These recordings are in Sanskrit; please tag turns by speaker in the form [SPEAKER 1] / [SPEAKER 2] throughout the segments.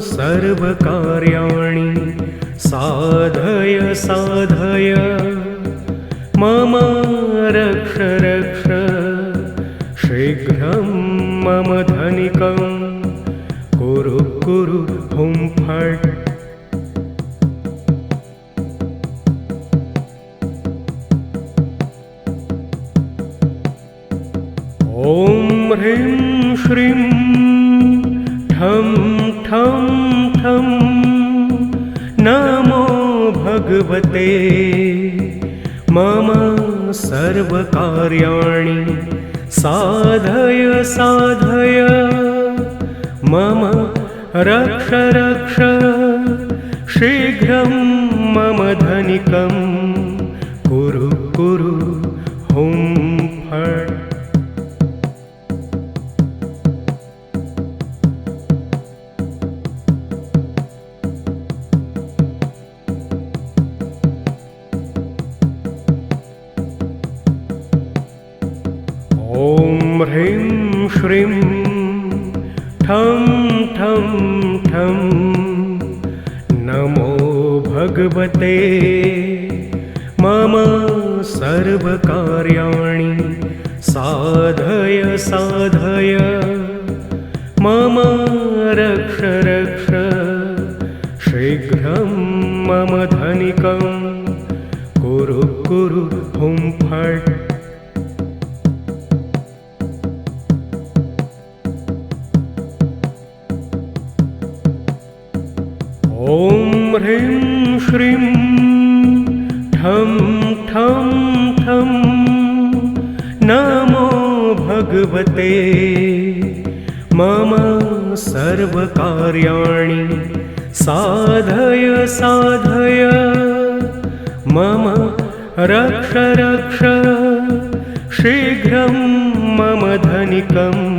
[SPEAKER 1] सर्वकार्याणि। साधय साधय। मम रक्ष रक्ष। शीघ्रं मम धनिकं कुरु कुरु हुं फट्। ॐ ह्रीं श्रीं ठं ठं ठं नमो भगवते। मम सर्वकार्याणि साधय साधय। मम रक्ष रक्ष। शीघ्रं मम धनिकं कुरु कुरु। हुं भगवते। मम सर्वकार्याणि साधय साधय। मम रक्ष रक्ष। शीघ्रं मम धनिकं कुरु कुरु हुं फट् ह्रीं श्रीं। ठं ठं ठं। नमो भगवते। मम सर्वकार्याणि साधय साधय। मम रक्ष रक्ष। शीघ्रं मम धनिकं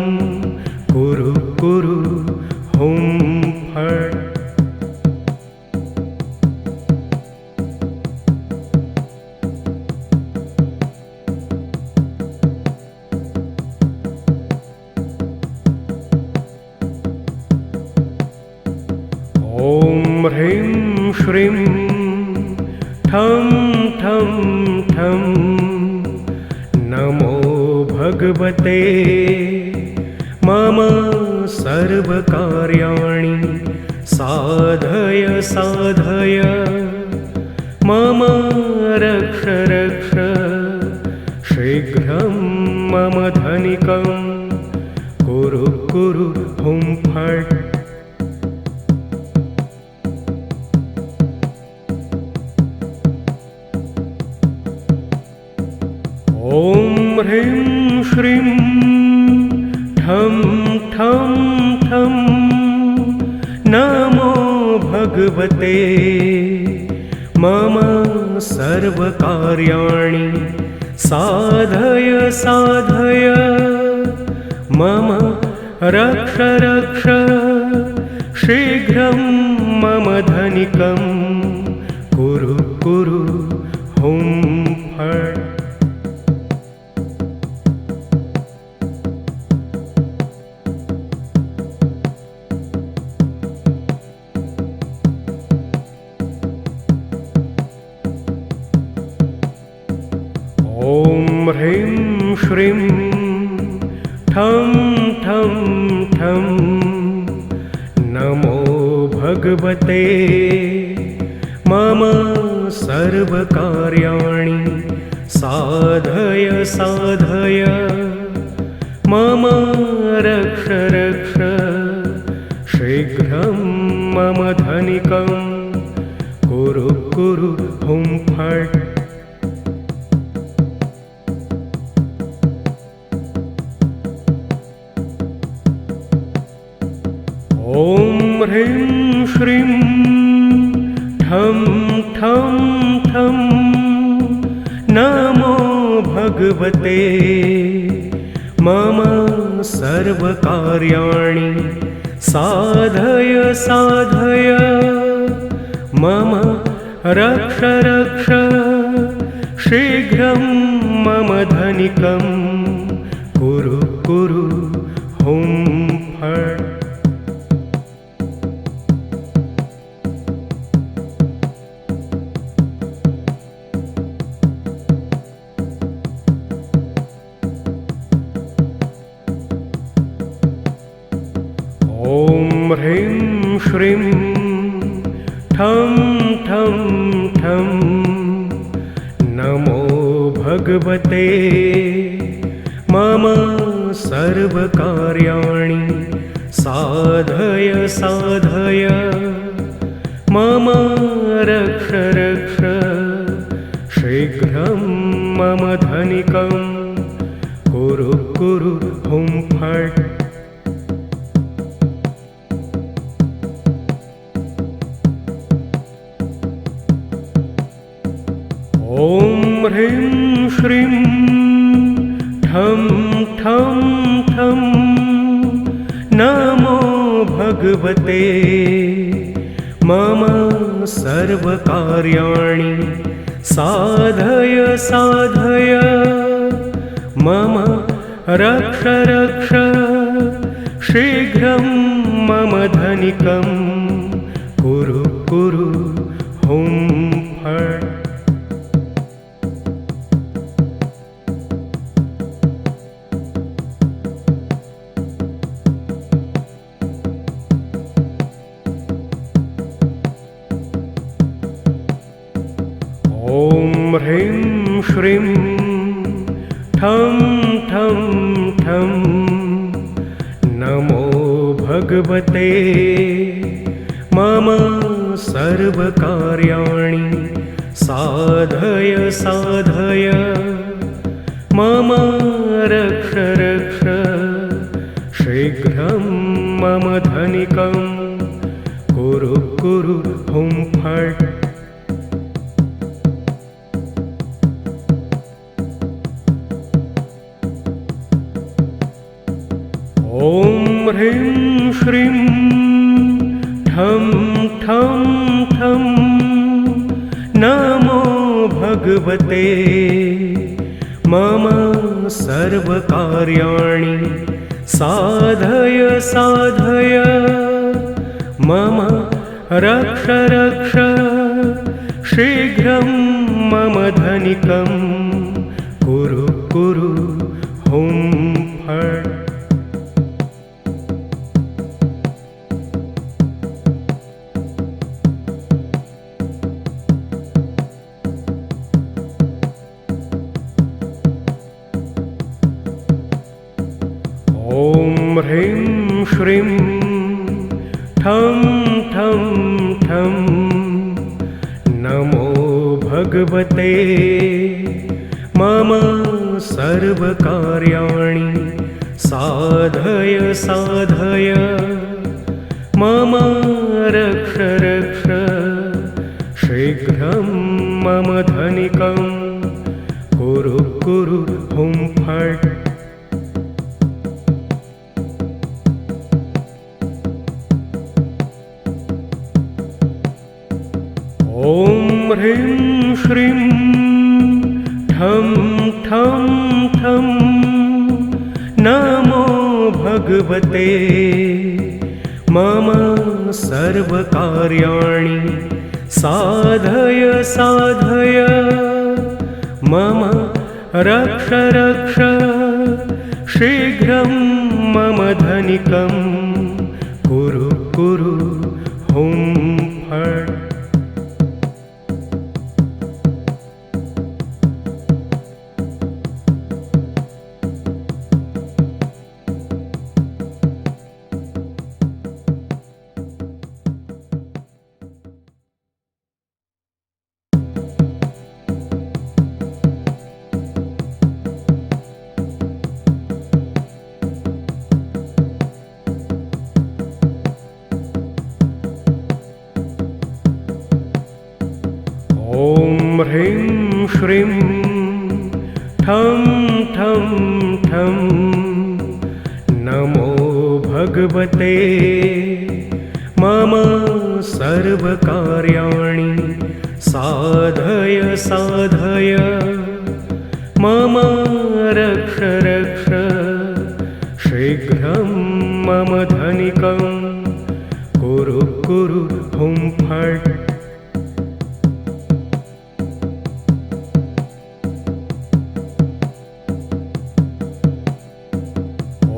[SPEAKER 1] भगवते मम सर्वकार्याणि साधय साधय। मम रक्ष रक्ष। शीघ्रं मम धनिकं कुरु कुरु हुं फट्। ॐ ह्रीं श्रीं ठं ठं ठं। नमो भगवते। मम सर्वकार्याणि साधय साधय। मम रक्ष रक्ष। शीघ्रं मम धनिकं कुरु कुरु हुं ठं ठं। नमो भगवते। मम सर्वकार्याणि साधय साधय। मम रक्ष रक्ष। शीघ्रं मम धनिकं। कुरु कुरु हुं फट् ह्रीं श्रीं ठं ठं ठं। नमो भगवते। मम सर्वकार्याणि साधय साधय। मम रक्ष रक्ष। शीघ्रं मम धनिकं कुरु कुरु हुं ठं ठं ठं। नमो भगवते। मम सर्वकार्याणि साधय साधय। मम रक्ष रक्ष। शीघ्रं मम धनिकं। कुरु कुरु हुं फट् ह्रीं ठं ठं ठं। नमो भगवते मम सर्वकार्याणि साधय साधय। मम रक्ष रक्ष शीघ्रं मम धनिकं कुरु कुरु हुं फट् ह्रीं श्रीं ठं ठं ठं। नमो भगवते मम सर्वकार्याणि साधय साधय। मम रक्ष रक्ष। शीघ्रं मम धनिकं कुरु कुरु हुं फट् मम सर्वकार्याणि साधय साधय। मम रक्ष रक्ष। शीघ्रं मम धनिकं कुरु कुरु ह्रीं श्रीं ठं ठं ठं। नमो भगवते मम सर्वकार्याणि साधय साधय। मम रक्ष रक्ष। शीघ्रं मम धनिकं कुरु कुरु हुं फट् ह्रीं श्रीं ठं ठं ठं। नमो भगवते। मम सर्वकार्याणि साधय साधय। मम रक्ष रक्ष। शीघ्रं मम धनिकं कुरु कुरु हुं फट् भगवते। मम सर्वकार्याणि साधय साधय। मम रक्ष रक्ष। शीघ्रं मम धनिकं कुरु कुरु हुं फट्।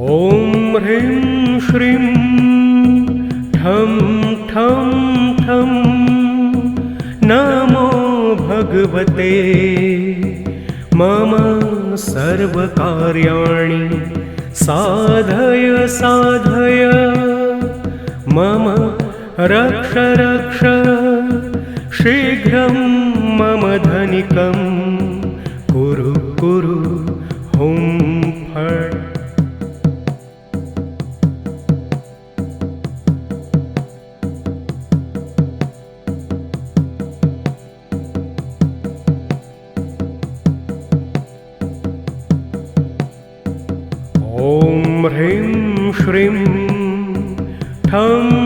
[SPEAKER 1] ॐ ह्रीं श्रीं ठं ठं ठं। नमो भगवते। मम सर्वकार्याणि साधय साधय। मम रक्ष रक्ष। शीघ्रं मम धनिकं। कुरु कुरु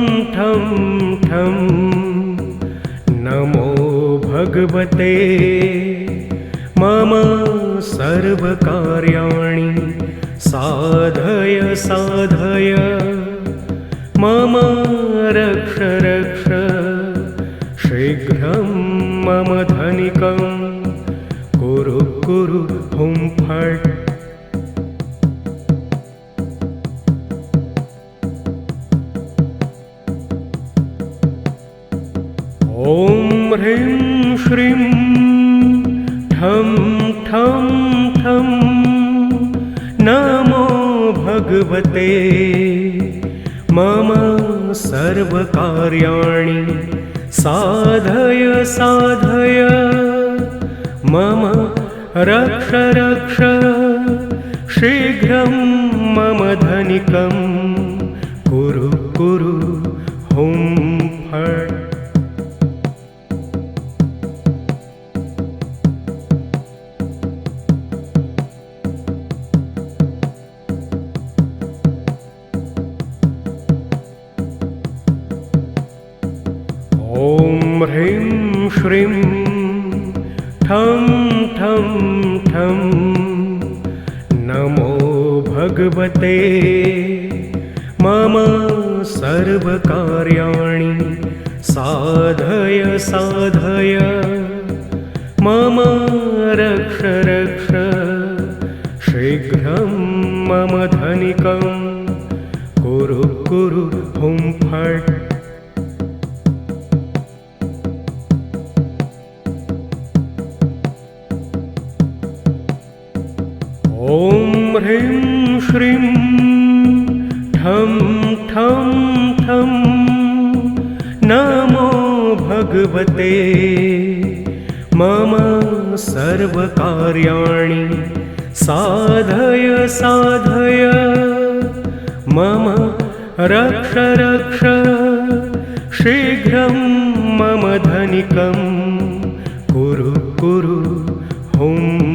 [SPEAKER 1] ठं ठं। नमो भगवते। मम सर्वकार्याणि साधय साधय। मम रक्ष रक्ष। शीघ्रं मम धनिकं कुरु कुरु हुं फट् ह्रीं श्रीं ठं ठं ठं। नमो भगवते। मम सर्वकार्याणि साधय साधय। मम रक्ष रक्ष। शीघ्रं मम धनिकं कुरु ठं ठं ठं। नमो भगवते। मम सर्वकार्याणि साधय साधय। मम रक्ष रक्ष। शीघ्रं मम धनिकं। कुरु कुरु हुं फट् ह्रीं ठं ठं ठं। नमो भगवते। मम सर्वकार्याणि साधय साधय। मम रक्ष रक्ष। शीघ्रं मम धनिकं कुरु कुरु। हुं।